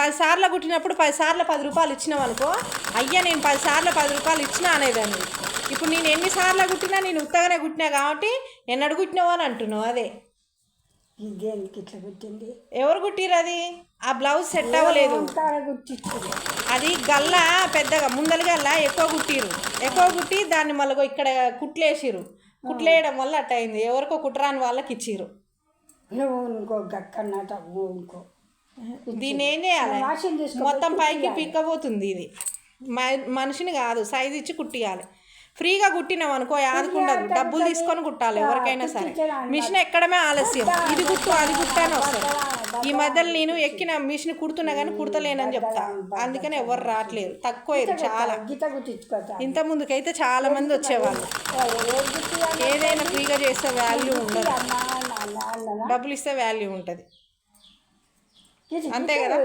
పది సార్లు కుట్టినప్పుడు పది సార్లు పది రూపాయలు ఇచ్చినావు అనుకో అయ్యా నేను పది సార్లు పది రూపాయలు ఇచ్చినా అనేదాన్ని ఇప్పుడు నేను ఎన్ని సార్లు కుట్టినా నేను ఉత్తగానే కుట్టినా కాబట్టి ఎన్నడు కుట్టినావు అని అంటున్నావు అదే. ఈ దేనికి ఇట్లా పెట్టింది ఎవరు కుట్టిరు అది? ఆ బ్లౌజ్ సెట్ అవ్వలేదు. అది గల్ల పెద్దగా ముందల గల్ల ఎక్కువ కుట్టిరు ఎక్కువ కుట్టి దాన్ని మళ్ళీ ఇక్కడ కుట్లేసిరు కుట్లేయడం వల్ల అట్ట అయింది. ఎవరికో కుట్రాని వాళ్ళకి ఇచ్చిరు నువ్వు ఇంకో గక్కన్నట ఇంకో దీన్ని ఏం చేయాలి మొత్తం పైకి పిక్కబోతుంది ఇది. మనిషిని కాదు సైజు ఇచ్చి కుట్టియాలి. ఫ్రీగా కుట్టినాం అనుకో యాదుకుండదు డబ్బులు తీసుకొని కుట్టాలి ఎవరికైనా సరే. మిషన్ ఎక్కడమే ఆలస్యం. ఇది కుట్టు అది కుట్టు అని వస్తుంది. ఈ మధ్యలో నేను ఎక్కిన మిషన్ కుడుతున్నా కానీ కుడతలేనని చెప్తా. అందుకని ఎవరు రావట్లేదు. తక్కువ చాలా. ఇంత ముందుకైతే చాలా మంది వచ్చేవాళ్ళు. ఏదైనా ఫ్రీగా చేస్తే వాల్యూ ఉండదు. డబ్బులు ఇస్తే వాల్యూ ఉంటుంది. అంతే కదా